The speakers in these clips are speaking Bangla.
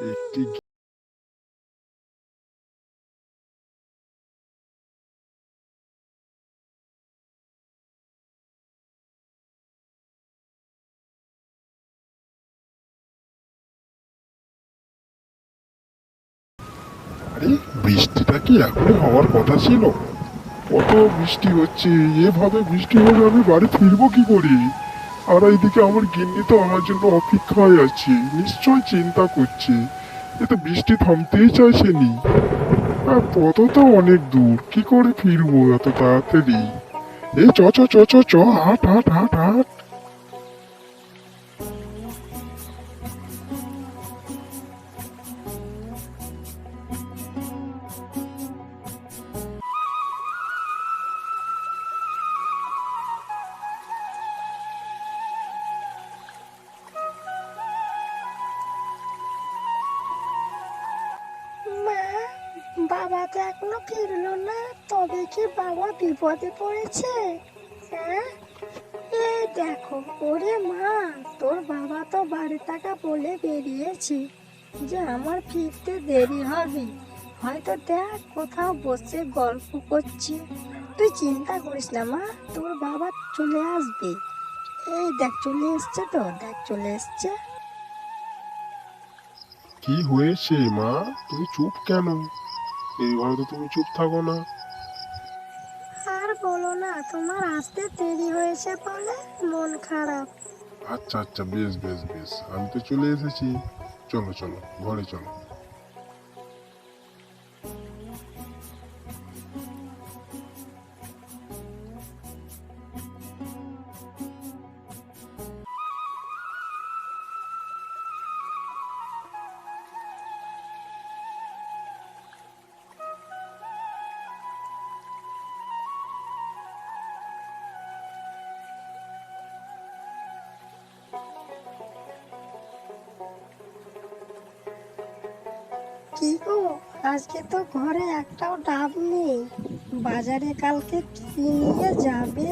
আরে, বৃষ্টিটা কি এখনই হওয়ার কথা ছিল? কত বৃষ্টি হচ্ছে, এভাবে বৃষ্টি হলে আমি বাড়ি ফিরবো কি করে? আর এইদিকে আমার গিন্নি তো আমার জন্য অপেক্ষায় আছে, নিশ্চয় চিন্তা করছে। এ তো বৃষ্টি থামতেই চাইছেনি আর পথ তো অনেক দূর, কি করে ফিরবো এত তাড়াতাড়ি? এই চ চ চ চ চ, হাট হাট হাট হাট। বাবা এখনও ফিরলো না, তবে কি বাবা বিপদে পড়েছে? হ্যাঁ? এই দেখো, ওরে মা, তোর বাবা তো বাড়ি থাকা বলে বেরিয়েছে। যে আমার ফিরতে দেরি হবে। হয়তো দেখ, কোথাও বসে গল্প করছি। তুই চিন্তা করিস না মা, তোর বাবা চলে আসবে। এই দেখ, চলে এসছে তো, দেখ, চলে এসছে। কি হয়েছে মা? তুমি চুপ কেন? এইভাবে তো তুমি চুপ থাকো না। আর বলো না তোমার আসতে দেরি হয়েছে বলে মন খারাপ। আচ্ছা আচ্ছা বেশ বেশ বেশ। আমি তো চলে এসেছি। চলো চলো ঘরে চলো। কি গো? আজকে তো ঘরে একটাও ডাব নেই। বাজারে কালকে কি নিয়ে যাবে?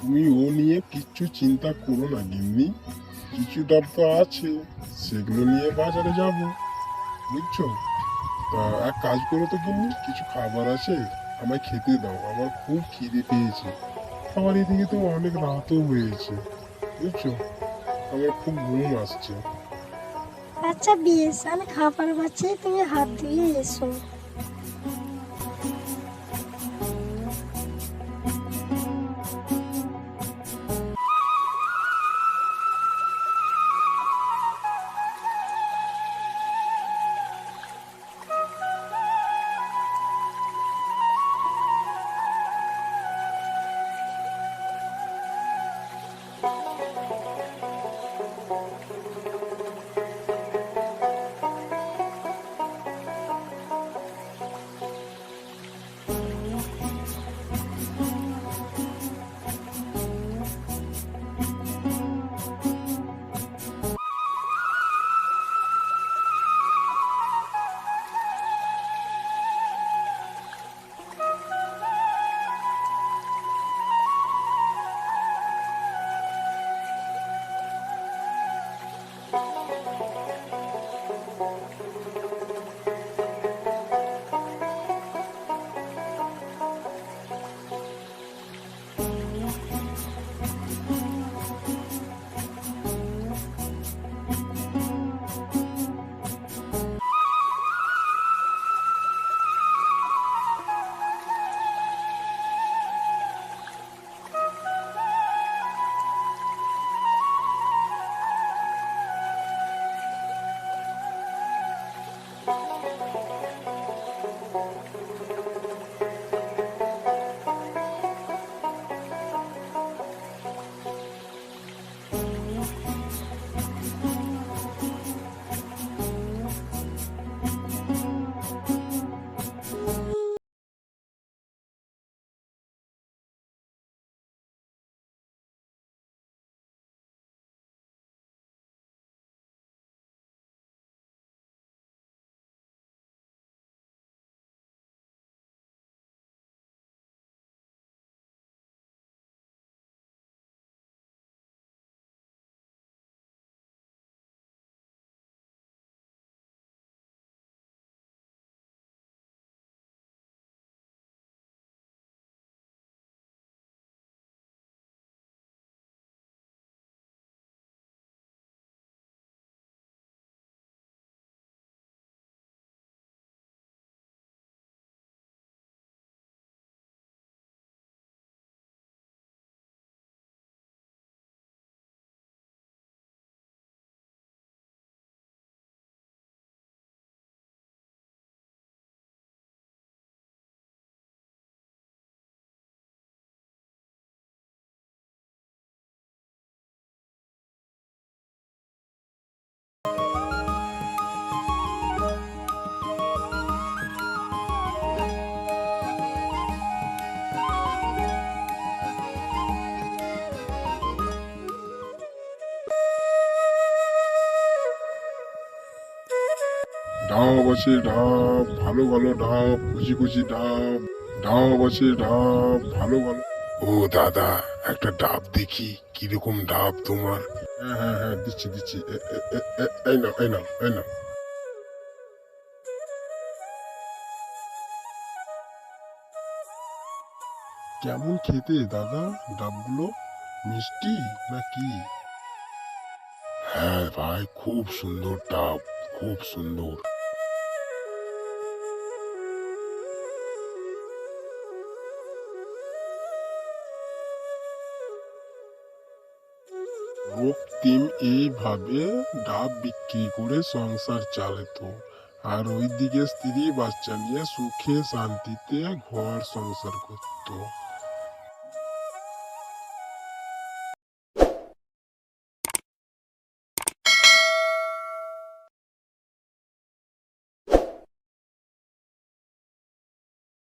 তুমি ও নিয়ে কিচ্ছু চিন্তা করো না, গিন্নি। কিছু ডাব তো আছে, সেগুলো নিয়ে বাজারে যাব। বুঝছ? তা এক কাজ করো তো গিন্নি, কিছু খাবার আছে, আমায় খেতে দাও। আমার খুব খিদে পেয়েছে। আমার এদিকে তো অনেক রাতও হয়েছে, বুঝছ? আমার খুব ঘুম আসছে। আচ্ছা বেশ আমি খাবার পাচ্ছি তুমি হাত দিয়ে এসো। ডাব আছে ডাব ভালো ভালো ডাব কুচি কুচি ডাব ডাব আছে ডাব ভালো ভালো। ও দাদা একটা ডাব দেখি কীরকম ডাব তোমার? হ্যাঁ হ্যাঁ হ্যাঁ দিচ্ছি দিচ্ছি। এই নাও এই নাও এই নাও। কেমন খেতে দাদা ডাবগুলো? মিষ্টি নাকি হ্যাঁ ভাই খুব সুন্দর ডাব খুব সুন্দর। রক্তিম এইভাবে ডাব বিক্রি করে সংসার চালাতো আর ওইদিকে স্ত্রী বাচ্চা নিয়ে সুখে শান্তিতে ঘর সংসার করতো।